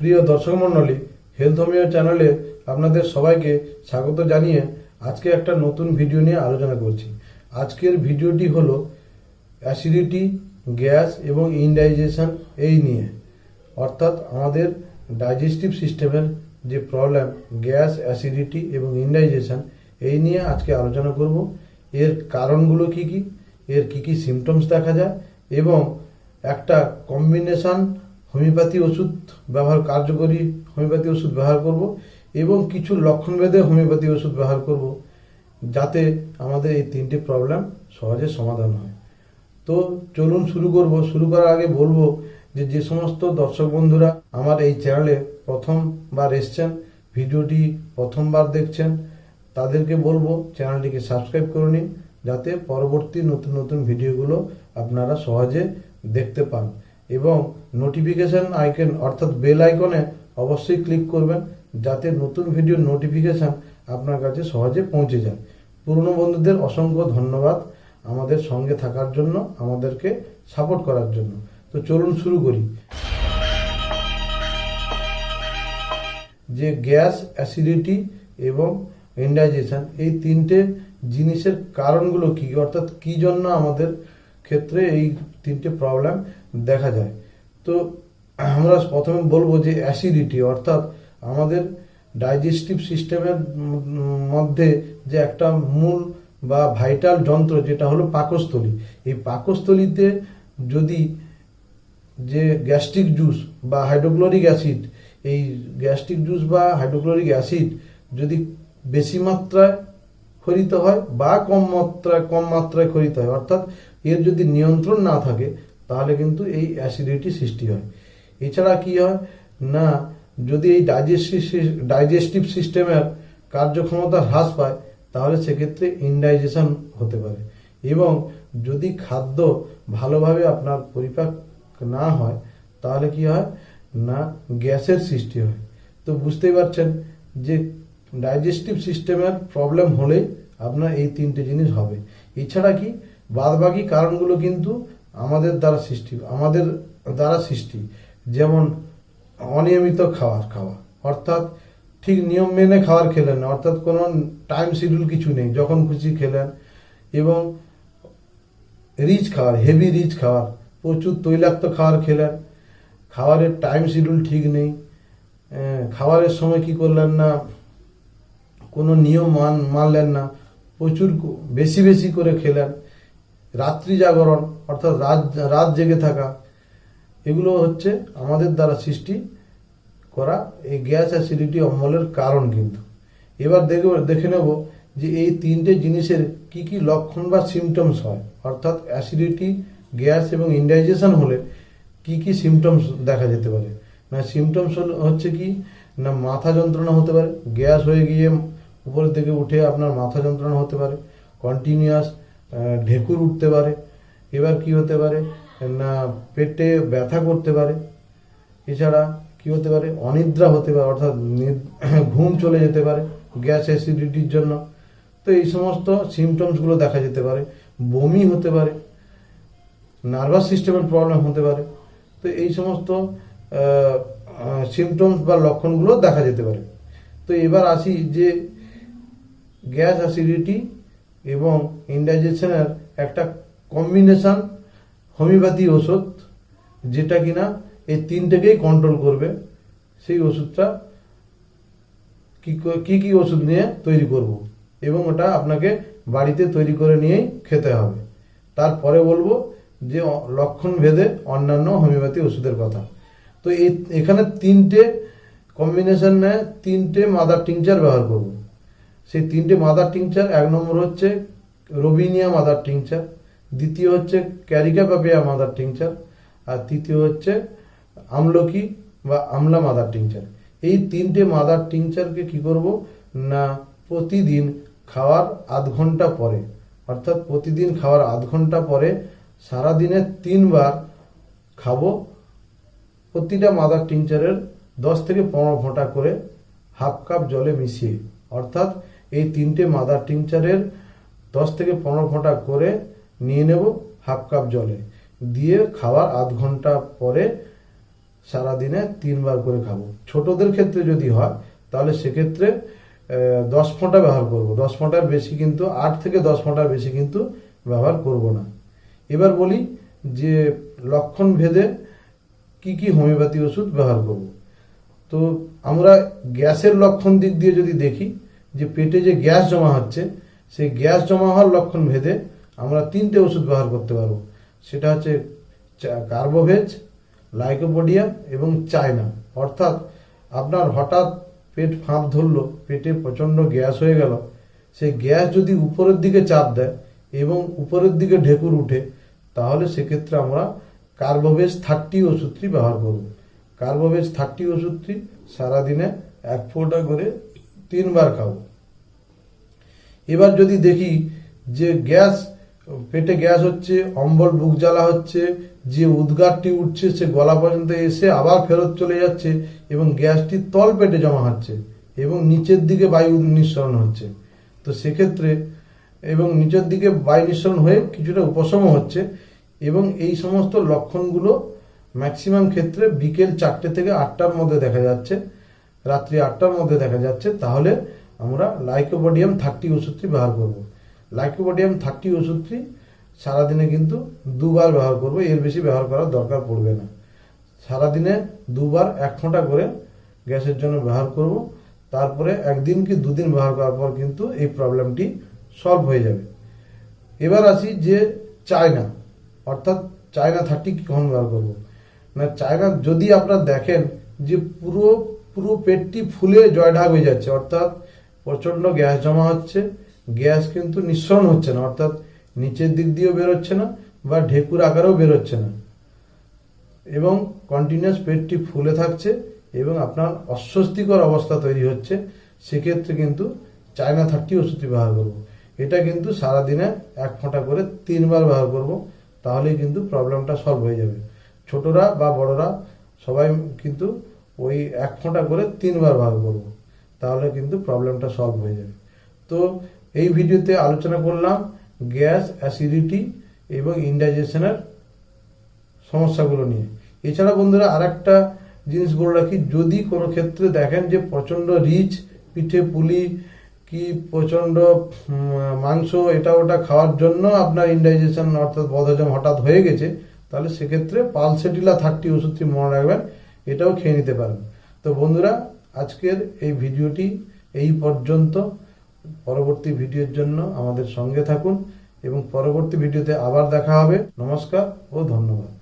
প্রিয় দর্শক মণ্ডলী হেলথ হোমিও চ্যানেলে আপনাদের সবাইকে স্বাগত জানিয়ে আজকে একটা নতুন ভিডিও নিয়ে আলোচনা করছি। আজকের ভিডিওটি হলো অ্যাসিডিটি গ্যাস এবং ইনডাইজেশন এই নিয়ে। অর্থাৎ আমাদের ডাইজেস্টিভ সিস্টেমের যে প্রবলেম গ্যাস অ্যাসিডিটি এবং ইনডাইজেশন এই নিয়ে আজকে আলোচনা করব। এর কারণগুলো কি কি? এর কি কি সিমটমস দেখা যায়? এবং একটা কম্বিনেশন হোমিওপ্যাথি ওষুধ ব্যবহার কার্যকরী হোমিওপ্যাথি ওষুধ ব্যবহার করব এবং কিছু লক্ষণ লক্ষণভেদে হোমিওপ্যাথি ওষুধ ব্যবহার করব যাতে আমাদের এই তিনটি প্রবলেম সহজে সমাধান হয়। তো চলুন শুরু করব। শুরু করার আগে বলব যে যে সমস্ত দর্শক বন্ধুরা আমার এই চ্যানেলে প্রথমবার এসছেন, ভিডিওটি প্রথমবার দেখছেন, তাদেরকে বলব চ্যানেলটিকে সাবস্ক্রাইব করে নিন, যাতে পরবর্তী নতুন নতুন ভিডিওগুলো আপনারা সহজে দেখতে পান। এবং নোটিফিকেশান আইকন অর্থাৎ বেল আইকনে অবশ্যই ক্লিক করবেন, যাতে নতুন ভিডিওর নোটিফিকেশান আপনার কাছে সহজে পৌঁছে যায়। পুরনো বন্ধুদের অসংখ্য ধন্যবাদ আমাদের সঙ্গে থাকার জন্য, আমাদেরকে সাপোর্ট করার জন্য। তো চলুন শুরু করি। যে গ্যাস অ্যাসিডিটি এবং ইন্ডাইজেশন এই তিনটে জিনিসের কারণগুলো কি? অর্থাৎ কি জন্য আমাদের ক্ষেত্রে এই তিনটে প্রবলেম দেখা যায়। তো আমরা প্রথমে বলব যে অ্যাসিডিটি অর্থাৎ আমাদের ডাইজেস্টিভ সিস্টেমের মধ্যে যে একটা মূল বা ভাইটাল যন্ত্র যেটা হলো পাকস্থলী, এই পাকস্থলীতে যদি যে গ্যাস্ট্রিক জুস বা হাইড্রোক্লোরিক অ্যাসিড এই গ্যাস্ট্রিক জুস বা হাইড্রোক্লোরিক অ্যাসিড যদি বেশি মাত্রায় খরিত হয় বা কম মাত্রায় কম মাত্রায় খরিত হয়, অর্থাৎ এর যদি নিয়ন্ত্রণ না থাকে তাহলে কিন্তু এই অ্যাসিডিটি সৃষ্টি হয়। এছাড়া কি হয়? না, যদি এই ডাইজেস্টিভ ডাইজেস্টিভ সিস্টেমের কার্যক্ষমতা হ্রাস পায়, তাহলে সেক্ষেত্রে ইনডাইজেশন হতে পারে। এবং যদি খাদ্য ভালোভাবে আপনার পরিপাক না হয়, তাহলে কি হয়? না, গ্যাসের সৃষ্টি হয়। তো বুঝতেই পারছেন যে ডাইজেস্টিভ সিস্টেমের প্রবলেম হলেই আপনার এই তিনটে জিনিস হবে। এছাড়া কি? বাদবাকি কারণগুলো কিন্তু আমাদের দ্বারা সৃষ্টি, আমাদের দ্বারা সৃষ্টি, যেমন অনিয়মিত খাবার খাওয়া। অর্থাৎ ঠিক নিয়ম মেনে খাবার খেলেন না, অর্থাৎ কোনো টাইম শিডিউল কিছু নেই, যখন খুশি খেলেন। এবং রিচ খাবার হেভি রিচ খাবার প্রচুর তৈলাক্ত খাবার খেলেন। খাবারের টাইম শিডিউল ঠিক নেই। খাবারের সময় কি করলেন না? কোনো নিয়ম মান, মানলেন না। প্রচুর বেশি বেশি করে খেলেন। রাত্রি জাগরণ, অর্থাৎ রাত রাত জেগে থাকা, এগুলো হচ্ছে আমাদের দ্বারা সৃষ্টি করা এই গ্যাস অ্যাসিডিটি অম্বলের কারণ কিন্তু। এবার দেখব, দেখে নেব যে এই তিনটে জিনিসের কি কি লক্ষণ বা সিমটমস হয়। অর্থাৎ অ্যাসিডিটি, গ্যাস এবং ইন্ডাইজেশন হলে কি কি সিমটমস দেখা যেতে পারে। না সিমটমস হচ্ছে কি, না মাথা যন্ত্রণা হতে পারে, গ্যাস হয়ে গিয়ে উপরের থেকে উঠে আপনার মাথা যন্ত্রণা হতে পারে কন্টিনিউয়াস ঢেকুর উঠতে পারে। এবার কি হতে পারে? না, পেটে ব্যথা করতে পারে। এছাড়া কি হতে পারে? অনিদ্রা হতে পারে, অর্থাৎ ঘুম চলে যেতে পারে গ্যাস অ্যাসিডিটির জন্য। তো এই সমস্ত সিমটমসগুলো দেখা যেতে পারে। বমি হতে পারে, নার্ভাস সিস্টেমের প্রবলেম হতে পারে। তো এই সমস্ত সিমটমস বা লক্ষণগুলো দেখা যেতে পারে। তো এবার আসি যে গ্যাস অ্যাসিডিটি এবং ইনডাইজেশনের একটা কম্বিনেশান হোমিওপ্যাথি ওষুধ, যেটা কিনা এই তিনটেকেই কন্ট্রোল করবে, সেই ওষুধটা কি ক- ওষুধ নিয়ে তৈরি করব এবং ওটা আপনাকে বাড়িতে তৈরি করে নিয়েই খেতে হবে। তারপরে বলব যে লক্ষণ ভেদে অন্যান্য হোমিওপ্যাথি ওষুধের কথা। তো এই এখানে তিনটে কম্বিনেশন তিনটে মাদার টিংচার ব্যবহার করব। সেই তিনটে মাদার টিংচার এক নম্বর হচ্ছে রবিনিয়া মাদার টিংচার দ্বিতীয় হচ্ছে ক্যারিকা প্যাপিয়া মাদার টিংচার আর তৃতীয় হচ্ছে আমলকি বা আমলা মাদার টিংচার এই তিনটে মাদার টিংচারকে কি করব? না, প্রতিদিন খাওয়ার আধ ঘণ্টা পরে, অর্থাৎ প্রতিদিন খাওয়ার আধ ঘণ্টা পরে সারাদিনে তিনবার খাব। প্রতিটা মাদার টিংচারের দশ থেকে পনেরো ঘণ্টা করে হাফ কাপ জলে মিশিয়ে, অর্থাৎ এই তিনটে মাদার টিংচারের দশ থেকে পনেরো ঘণ্টা করে নিয়ে নেব হাফ কাপ জলে। দিয়ে খাওয়ার আধ ঘণ্টা পরে সারাদিনে তিনবার করে খাব। ছোটদের ক্ষেত্রে যদি হয়, তাহলে সেক্ষেত্রে দশ ফোঁটা ব্যবহার করব। দশ ফোঁটার বেশি কিন্তু, আট থেকে দশ ফোঁটার বেশি কিন্তু ব্যবহার করব না। এবার বলি যে লক্ষণ ভেদে কি কি হোমিওপ্যাথি ওষুধ ব্যবহার করব। তো আমরা গ্যাসের লক্ষণ দিক দিয়ে যদি দেখি যে পেটে যে গ্যাস জমা হচ্ছে, সেই গ্যাস জমা হওয়ার লক্ষণ ভেদে আমরা তিনটে ওষুধ ব্যবহার করতে পারব। সেটা হচ্ছে কার্বোভেজ, লাইকোপোডিয়াম এবং চায়না। অর্থাৎ আপনার হঠাৎ পেট ফাঁপ ধরলো, পেটে প্রচণ্ড গ্যাস হয়ে গেল, সেই গ্যাস যদি উপরের দিকে চাপ দেয় এবং উপরের দিকে ঢেকুর উঠে, তাহলে সেক্ষেত্রে আমরা কার্বোভেজ থার্টি ওষুধটি ব্যবহার করব। কার্বোভেজ থার্টি ওষুধটি সারাদিনে এক ফোঁটা করে তিনবার খাব। এবার যদি দেখি যে গ্যাস, পেটে গ্যাস হচ্ছে, অম্বল বুক জ্বালা হচ্ছে, যে উদ্গারটি উঠছে, সে গলা পর্যন্ত এসে আবার ফেরত চলে যাচ্ছে এবং গ্যাসটি তল পেটে জমা হচ্ছে এবং নিচের দিকে বায়ু নিঃসরণ হচ্ছে। তো সেক্ষেত্রে এবং নিচের দিকে বায়ু নিঃসরণ হয়ে কিছুটা উপশম হচ্ছে এবং এই সমস্ত লক্ষণগুলো ম্যাক্সিমাম ক্ষেত্রে বিকেল চারটে থেকে আটটার মধ্যে দেখা যাচ্ছে। রাত্রি আটটার মধ্যে দেখা যাচ্ছে, তাহলে আমরা লাইকোপোডিয়াম থার্টি ওষুধটি ব্যবহার করব। লাইকোপোডিয়াম থার্টি ওষুধটি সারাদিনে কিন্তু দুবার ব্যবহার করব, এর বেশি ব্যবহার করার দরকার পড়বে না। সারাদিনে দুবার এক ফোঁটা করে গ্যাসের জন্য ব্যবহার করব, তারপরে একদিন কি দুদিন ব্যবহার করার পর কিন্তু এই প্রবলেমটি সলভ হয়ে যাবে। এবার আসি যে চায়না, অর্থাৎ চায়না থার্টি কখন ব্যবহার করব? না, চায়না যদি আপনারা দেখেন যে পুরো পুরো পেটটি ফুলে জয়ঢাক হয়ে যাচ্ছে, অর্থাৎ প্রচণ্ড গ্যাস জমা হচ্ছে। গ্যাস কিন্তু নিঃসরণ হচ্ছে না, অর্থাৎ নিচের দিক দিয়েও বেরোচ্ছে না বা ঢেকুর আকারেও বেরোচ্ছে না। এবং কন্টিনিউয়াস পেটটি ফুলে থাকছে এবং আপনার অস্বস্তিকর অবস্থা তৈরি হচ্ছে, সেক্ষেত্রে কিন্তু চায়না থার্টি ওষুধটি ব্যবহার করব। এটা কিন্তু সারাদিনে এক ফোঁটা করে তিনবার ব্যবহার করব, তাহলেই কিন্তু প্রবলেমটা সলভ হয়ে যাবে। ছোটরা বা বড়রা সবাই কিন্তু ওই এক ফোঁটা করে তিনবার ভাগ করব। তাহলে কিন্তু প্রবলেমটা সলভ হয়ে যাবে। তো এই ভিডিওতে আলোচনা করলাম গ্যাস অ্যাসিডিটি এবং ইনডাইজেশনের সমস্যাগুলো নিয়ে। এছাড়া বন্ধুরা আর একটা জিনিস বলে রাখি, যদি কোনো ক্ষেত্রে দেখেন যে প্রচণ্ড রিচ, পিঠে পুলি কি প্রচণ্ড মাংস এটা ওটা খাওয়ার জন্য আপনার ইনডাইজেশন অর্থাৎ বদহজম হঠাৎ হয়ে গেছে, তাহলে সেক্ষেত্রে পালসেটিলা থার্টি ওষুধটি মনে রাখবেন। এটাও খেয়ে নিতে পারেন। তো বন্ধুরা, আজকের এই ভিডিওটি এই পর্যন্ত। পরবর্তী ভিডিওর জন্য আমাদের সঙ্গে থাকুন এবং পরবর্তী ভিডিওতে আবার দেখা হবে। নমস্কার ও ধন্যবাদ।